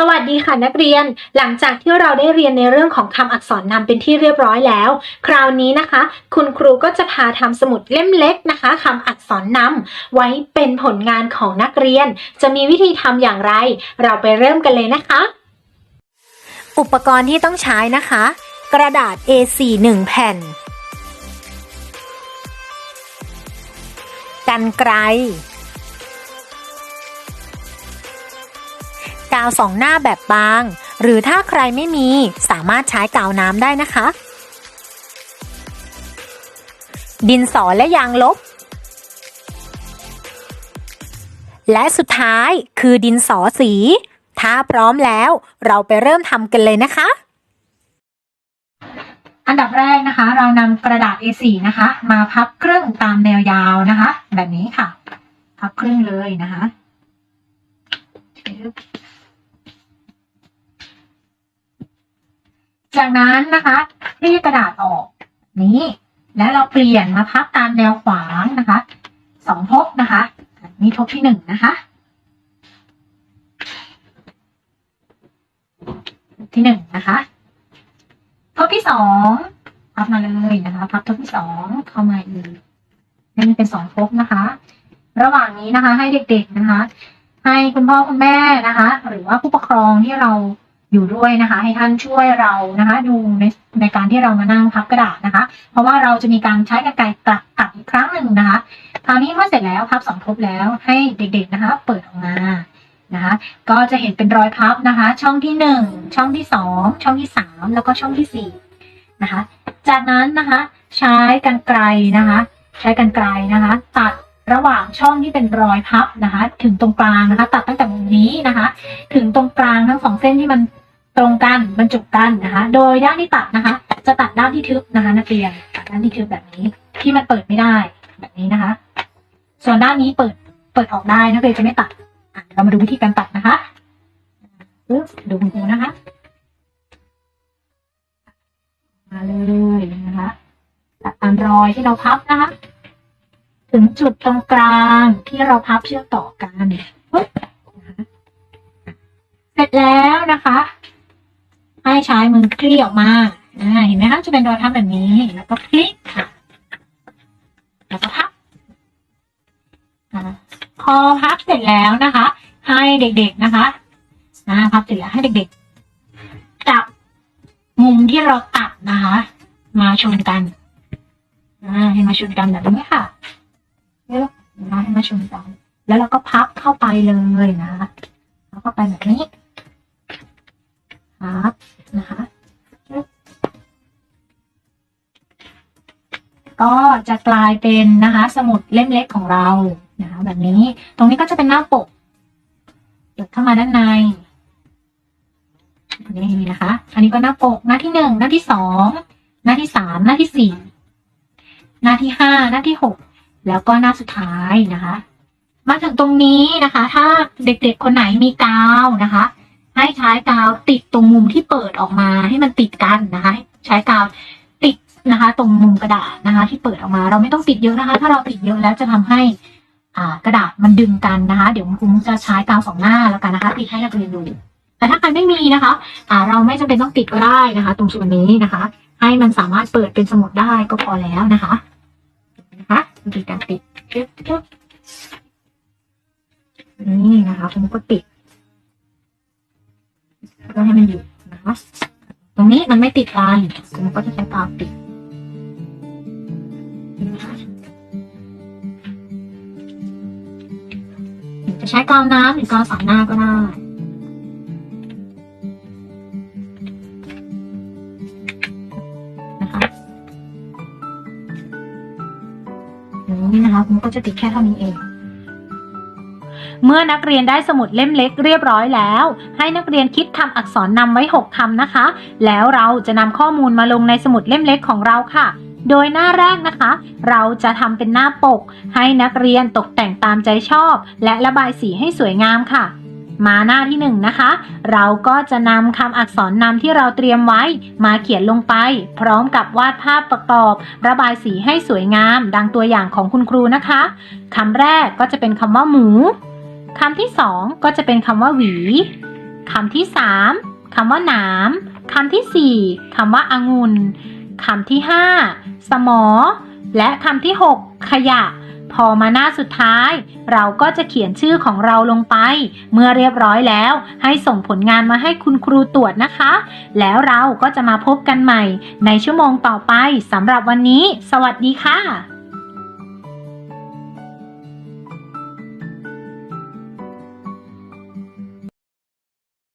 สวัสดีค่ะนักเรียน หลังจากที่เราได้เรียนในเรื่องของคำอักษรนำเป็นที่เรียบร้อยแล้ว คราวนี้นะคะ คุณครูก็จะพาทำสมุดเล่มเล็กนะคะคำอักษรนำไว้เป็นผลงานของนักเรียน จะมีวิธีทำอย่างไร เราไปเริ่มกันเลยนะคะ อุปกรณ์ที่ต้องใช้นะคะ กระดาษ A4 1 แผ่น กันไกราวสองหน้าแบบบาง หรือถ้าใครไม่มีสามารถใช้กาวน้ำได้นะคะ ดินสอและยางลบ และสุดท้ายคือดินสอสี ถ้าพร้อมแล้วเราไปเริ่มทำกันเลยนะคะ อันดับแรกนะคะ เรานำกระดาษ A4 นะคะ มาพับครึ่งตามแนวยาวนะคะ แบบนี้ค่ะ พับครึ่งเลยนะคะ จากนั้นนะคะรีดกระดาษออกนี้ แล้วเราเปลี่ยนมาพับตามแนวขวางนะคะสองทบนะคะนี่ทบที่หนึ่งนะคะ ที่หนึ่งนะคะ ทบที่สองพับมาเลยนะคะ พับทบที่สองเข้ามาอีกนี่เป็นสองทบนะคะ ระหว่างนี้นะคะ ให้เด็กๆนะคะ ให้คุณพ่อคุณแม่นะคะ หรือว่าผู้ปกครองที่เรา อยู่ด้วยนะคะ ให้ท่านช่วยเรานะคะ ดูในในการที่เรามานั่งพับกระดาษนะคะ เพราะว่าเราจะมีการใช้กรรไกรกลับตัดอีกครั้งหนึ่งนะคะ คราวนี้เมื่อเสร็จแล้วพับสองทบแล้วให้เด็กๆนะคะ เปิดออกมานะคะก็จะเห็นเป็นรอยพับนะคะ ช่องที่หนึ่งช่องที่สองช่องที่สามแล้วก็ช่องที่สี่นะคะ จากนั้นนะคะใช้กรรไกรนะคะ ใช้กรรไกรนะคะ ตัดระหว่างช่องที่เป็นรอยพับนะคะ ถึงตรงกลางนะคะ ตัดตั้งแต่มุมนี้นะคะ ถึงตรงกลางทั้งสองเส้นที่มัน ตรงกันบรรจบกันนะคะ โดยด้านที่ตัดนะคะ จะตัดด้านที่ทึบนะคะ นักเรียนตัดด้านที่ทึบแบบนี้ ที่มันเปิดไม่ได้แบบนี้นะคะ ส่วนด้านนี้เปิดเปิดออกได้นักเรียนจะไม่ตัดเรามาดูวิธีการตัดนะคะปึ๊บดูคุณครูนะคะ มาเลยนะคะ ตัดตามรอยที่เราพับนะคะ ถึงจุดตรงกลางที่เราพับเชื่อมต่อกันปึ๊บเสร็จแล้วนะคะ ให้ใช้มือคลี่ออกมาเห็นไหมคะจะเป็นรอยพับแบบนี้ แล้วก็คลิกค่ะ แล้วก็พับพอพับเสร็จแล้วนะคะ ให้เด็กๆนะคะพับเสร็จแล้วให้เด็กๆจับมุมที่เราตัดนะคะ มาชนกันให้มาชนกันแบบนี้ค่ะเลือกนะให้มาชนกัน แล้วเราก็พับเข้าไปเลยนะคะเข้าไปแบบนี้ ก็จะกลายเป็นนะคะสมุดเล่มเล็กของเรานะคะแบบนี้ตรงนี้ก็จะเป็นหน้าปกเปิดเข้ามาด้านในนี่นะคะ อันนี้ก็หน้าปกหน้าที่หนึ่งหน้าที่สองหน้าที่สามหน้าที่สี่หน้าที่ห้าหน้าที่หกแล้วก็หน้าสุดท้ายนะคะ มาถึงตรงนี้นะคะ ถ้าเด็กๆคนไหนมีกาวนะคะ ให้ใช้กาวติดตรงมุมที่เปิดออกมาให้มันติดกันนะคะ ใช้กาว นะคะ ตรงมุมกระดาษนะคะ ที่เปิดออกมา เราไม่ต้องติดเยอะนะคะ ถ้าเราติดเยอะแล้วจะทำให้กระดาษมันดึงกันนะคะ เดี๋ยวคุณครูจะใช้กาวสองหน้าแล้วกันนะคะติดให้นักเรียนดูแต่ถ้าใครไม่มีนะคะเราไม่จำเป็นต้องติดก็ได้นะคะ ตรงส่วนนี้นะคะ ให้มันสามารถเปิดเป็นสมุดได้ก็พอแล้วนะคะนะคะวิธีการติดนี่นะคะคุณก็ติดก็ให้มันอยู่นะคะตรงนี้มันไม่ติดกันคุณก็จะใช้กาวติด จะใช้กาวน้ำหรือกาวสามหน้าก็ได้นะคะนี่นะคะคุณก็จะติดแค่เท่านี้เองเมื่อนักเรียนได้สมุดเล่มเล็กเรียบร้อยแล้ว ให้นักเรียนคิดคำอักษรนำไว้ 6คำนะคะ แล้วเราจะนำข้อมูลมาลงในสมุดเล่มเล็กของเราค่ะ โดยหน้าแรกนะคะ เราจะทำเป็นหน้าปก ให้นักเรียนตกแต่งตามใจชอบ และระบายสีให้สวยงามค่ะ มาหน้าที่หนึ่งนะคะ เราก็จะนำคำอักษรนำที่เราเตรียมไว้ มาเขียนลงไป พร้อมกับวาดภาพประกอบ ระบายสีให้สวยงาม ดังตัวอย่างของคุณครูนะคะคำแรกก็จะเป็นคำว่าหมูคำที่สองก็จะเป็นคำว่าหวีคำที่สามคำว่าหนามคำที่สี่คำว่าองุ่น คำที่ห้าสมอ และคำที่หกขยะ พอมาหน้าสุดท้าย เราก็จะเขียนชื่อของเราลงไป เมื่อเรียบร้อยแล้ว ให้ส่งผลงานมาให้คุณครูตรวจนะคะ แล้วเราก็จะมาพบกันใหม่ ในชั่วโมงต่อไปสำหรับวันนี้ สวัสดีค่ะ